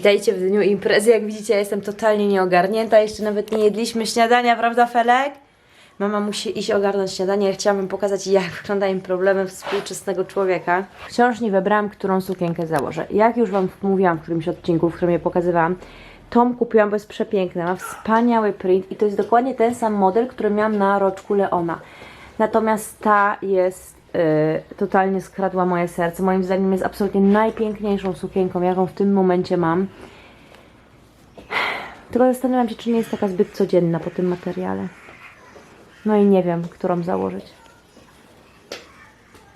Witajcie w dniu imprezy. Jak widzicie, ja jestem totalnie nieogarnięta. Jeszcze nawet nie jedliśmy śniadania, prawda, Felek? Mama musi iść ogarnąć śniadanie. Ja chciałabym pokazać, jak wyglądają problemy współczesnego człowieka. Wciąż nie wybrałam, którą sukienkę założę. Jak już Wam mówiłam w którymś odcinku, w którym je pokazywałam, Tom kupiłam, bo jest przepiękna. Ma wspaniały print i to jest dokładnie ten sam model, który miałam na roczku Leona. Natomiast ta jest totalnie skradła moje serce. Moim zdaniem jest absolutnie najpiękniejszą sukienką, jaką w tym momencie mam. Tylko zastanawiam się, czy nie jest taka zbyt codzienna po tym materiale. No i nie wiem, którą założyć.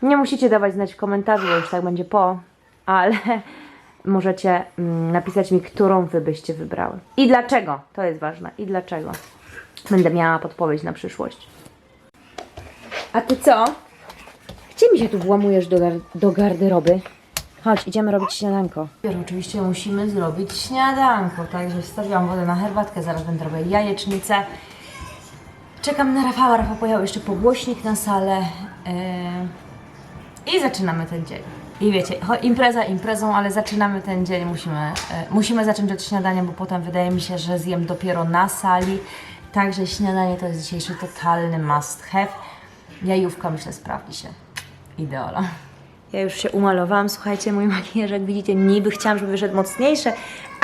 Nie musicie dawać znać w komentarzu, bo już tak będzie po, ale możecie mm, napisać mi, którą wy byście wybrały. I dlaczego? To jest ważne. I dlaczego? Będę miała podpowiedź na przyszłość. A ty co? Gdzie mi się tu włamujesz do, gar- do garderoby? Chodź, idziemy robić śniadanko. Oczywiście musimy zrobić śniadanko, także wstawiłam wodę na herbatkę, zaraz będę robić jajecznicę. Czekam na Rafała, Rafał pojechał jeszcze po głośnik na salę yy, i zaczynamy ten dzień. I wiecie, impreza imprezą, ale zaczynamy ten dzień, musimy, e, musimy zacząć od śniadania, bo potem wydaje mi się, że zjem dopiero na sali. Także śniadanie to jest dzisiejszy totalny must have. Jajówka myślę sprawdzi się. Ideola. Ja już się umalowałam, słuchajcie, mój makijaż, jak widzicie, niby chciałam, żeby wyszedł mocniejszy,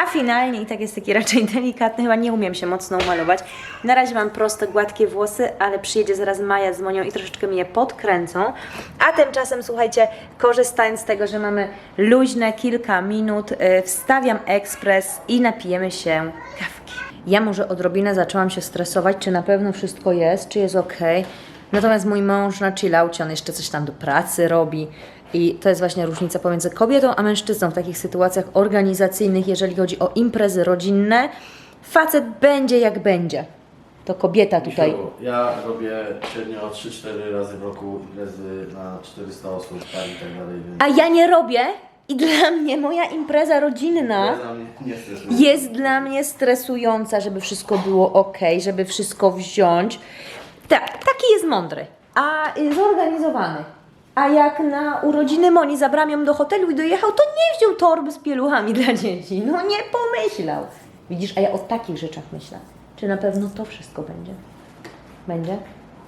a finalnie i tak jest taki raczej delikatny, chyba nie umiem się mocno umalować. Na razie mam proste, gładkie włosy, ale przyjedzie zaraz Maja z Monią i troszeczkę mi je podkręcą. A tymczasem, słuchajcie, korzystając z tego, że mamy luźne kilka minut, yy, wstawiam ekspres i napijemy się kawki. Ja może odrobinę zaczęłam się stresować, czy na pewno wszystko jest, czy jest ok. Natomiast mój mąż na chillaucie, on jeszcze coś tam do pracy robi. I to jest właśnie różnica pomiędzy kobietą a mężczyzną w takich sytuacjach organizacyjnych, jeżeli chodzi o imprezy rodzinne. Facet będzie jak będzie. To kobieta tutaj. Misiu, Ja robię średnio 3-4 razy w roku imprezy na 400 osób, tak i tak dalej, więc A ja nie robię i dla mnie moja impreza rodzinna impreza mnie nie stresuje. jest dla mnie stresująca, żeby wszystko było ok, żeby wszystko wziąć. Tak, taki jest mądry, a y, zorganizowany. A jak na urodziny Moni zabrałam ją do hotelu i dojechał, to nie wziął torby z pieluchami dla dzieci. No nie pomyślał. Widzisz, a ja o takich rzeczach myślę. Czy na pewno to wszystko będzie? Będzie?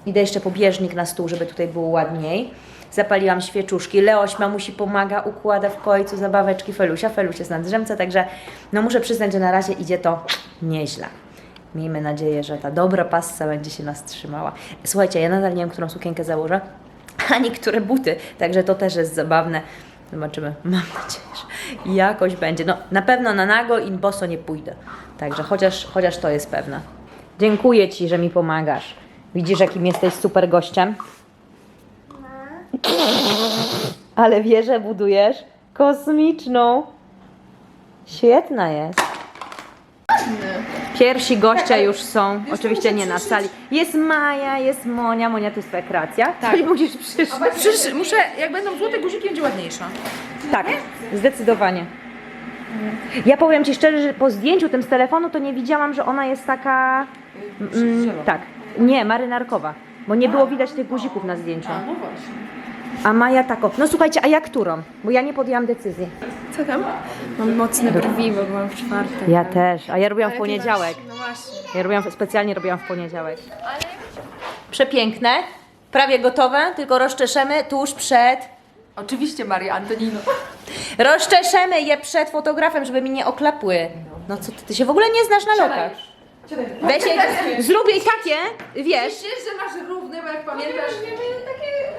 Idę jeszcze po bieżnik na stół, żeby tutaj było ładniej. Zapaliłam świeczuszki. Leoś mamusi pomaga, układa w końcu zabaweczki Felusia. Feluś jest na drzemce, także no muszę przyznać, że na razie idzie to nieźle. Miejmy nadzieję, że ta dobra passa będzie się nas trzymała. Słuchajcie, ja nadal nie wiem, którą sukienkę założę, ani które buty, także to też jest zabawne. Zobaczymy. Mam nadzieję, że jakoś będzie. No, na pewno na nago i boso nie pójdę. Także chociaż, chociaż to jest pewne. Dziękuję Ci, że mi pomagasz. Widzisz, jakim jesteś super gościem? Ale wieżę budujesz kosmiczną. Świetna jest. Pierwsi goście już są, oczywiście nie na sali. Jest Maja, jest Monia. Monia, to jest twoja kreacja? Tak. Coś musisz przyszć. Przecież muszę, jak będą złote guziki, będzie ładniejsza. Tak, zdecydowanie. Ja powiem Ci szczerze, że po zdjęciu tym z telefonu to nie widziałam, że ona jest taka... Mm, tak, nie, marynarkowa. Bo nie było widać tych guzików na zdjęciu. No właśnie. A Maja taką. No słuchajcie, a jak którą? Bo ja nie podjęłam decyzji. Co tam? Mam mocne brwi, bo byłam w czwartek. Ja też, a ja robiłam w poniedziałek. masz- No właśnie. Ja robiłam, specjalnie robiłam w poniedziałek. Przepiękne, prawie gotowe, tylko rozczeszemy tuż przed... Oczywiście Maria Antonino. Rozczeszemy je przed fotografem, żeby mi nie oklapły. No co ty, ty się w ogóle nie znasz na lokach. Weź jej, zrób jej takie, wiesz, Wiesz, że masz równy, bo jak pamiętasz... takie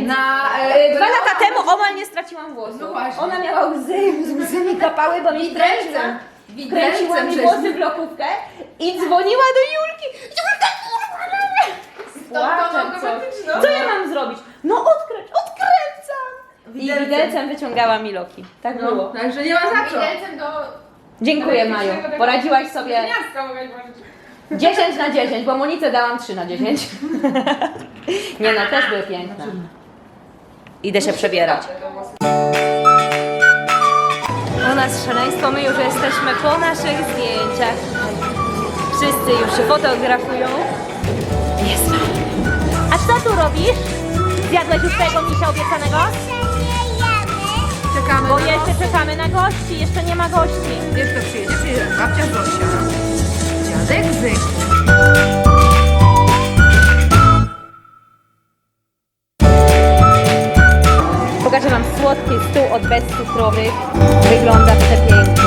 Na... y, dwa lata temu omal nie straciłam włosów. No właśnie. Ona miała łzy, łzy mi kapały, bo mi kręciła, kręciła mi włosy w lokówkę i dzwoniła do Julki. Julka, Płaczem, co? Co ja mam zrobić? No odkręć, odkręcam! I widelcem wyciągała mi loki. Tak było. No, także nie ma za co. Widelcem do Dziękuję Maju, poradziłaś sobie Miasta mogę włożyć. 10 na 10, bo Monice dałam 3 na 10. Nie no, też były piękne. Idę się przebierać. U nas szaleństwo, my już jesteśmy po naszych zdjęciach. Wszyscy już się fotografują. Jest. A co tu robisz? Zjadłeś już tego misia obiecanego? Czekamy Bo jeszcze czekamy na gości, jeszcze nie ma gości. Kto przyjedzie? Przyjedzie babcia Zosia. Dziadek Zyk. Pokażę Wam słodki stół od bezcukrowych. Wygląda przepięknie.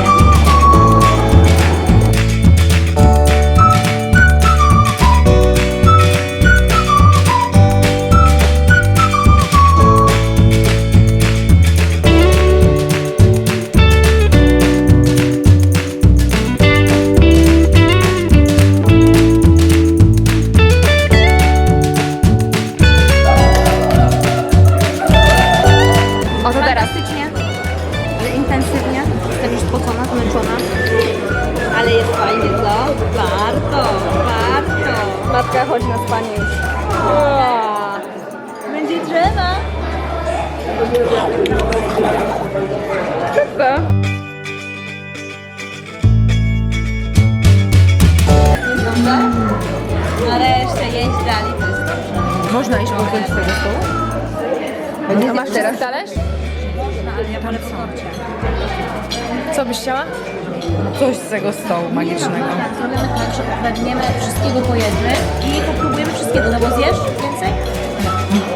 Spocona, zmęczona. Ale jest fajnie, co? Warto, warto. Matka chodzi na spanie już. Będzie drzewa. Szybko. Nareszcie jeść dalej, to jest dobrze. Można iść z tego stołu? A masz teraz talerz? Ale ja wolę w korcie. Co byś chciała? Coś z tego stołu magicznego. Tak, zrobimy tak, że weźmiemy wszystkiego po jednym i popróbujemy wszystkiego, no bo zjesz więcej?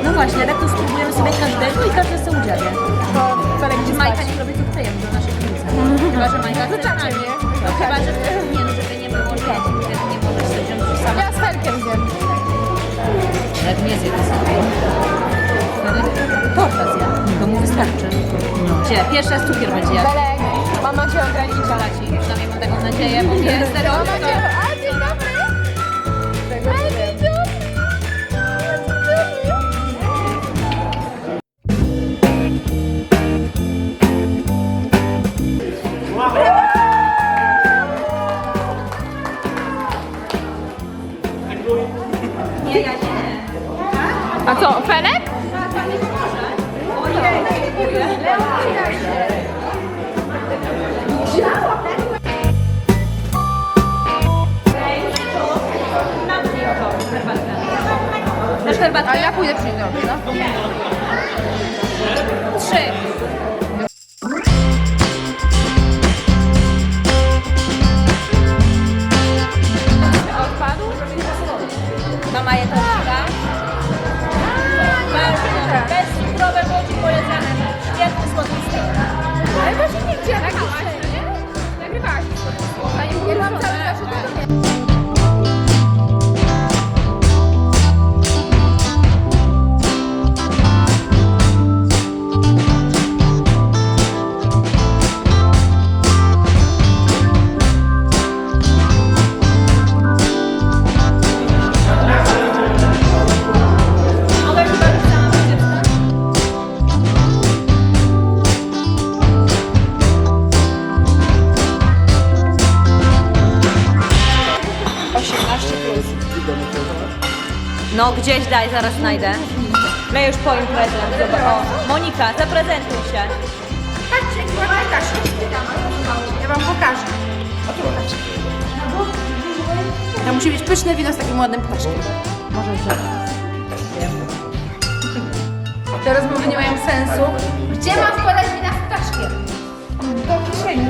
No właśnie, tak to spróbujemy sobie każdego i każdy sobie udzielnie. To wcale gdzie Majka nie robi cukierem do naszej klinice. Chyba, że Majka chce nie? No chyba, że nie, no żeby nie było, że nie możesz sobie wziąć sama. Gdzie? Pierwszy raz cukier będzie jadł. Belek, mama cię ogranicza. Przynajmniej mam taką nadzieję, bo nie jest zero. Herbatkę? A ja pójdę przyjść No gdzieś daj, zaraz znajdę. My już po imprezie. Zobacz. O, Monika, zaprezentuj się. Patrzcie, jaki ładny ptaszek. Ja wam pokażę. To musi być pyszne wino z takim ładnym ptaszkiem. Może. Te rozmowy nie mają sensu. Gdzie mam wkładać wina z ptaszkiem? Do kieszeni.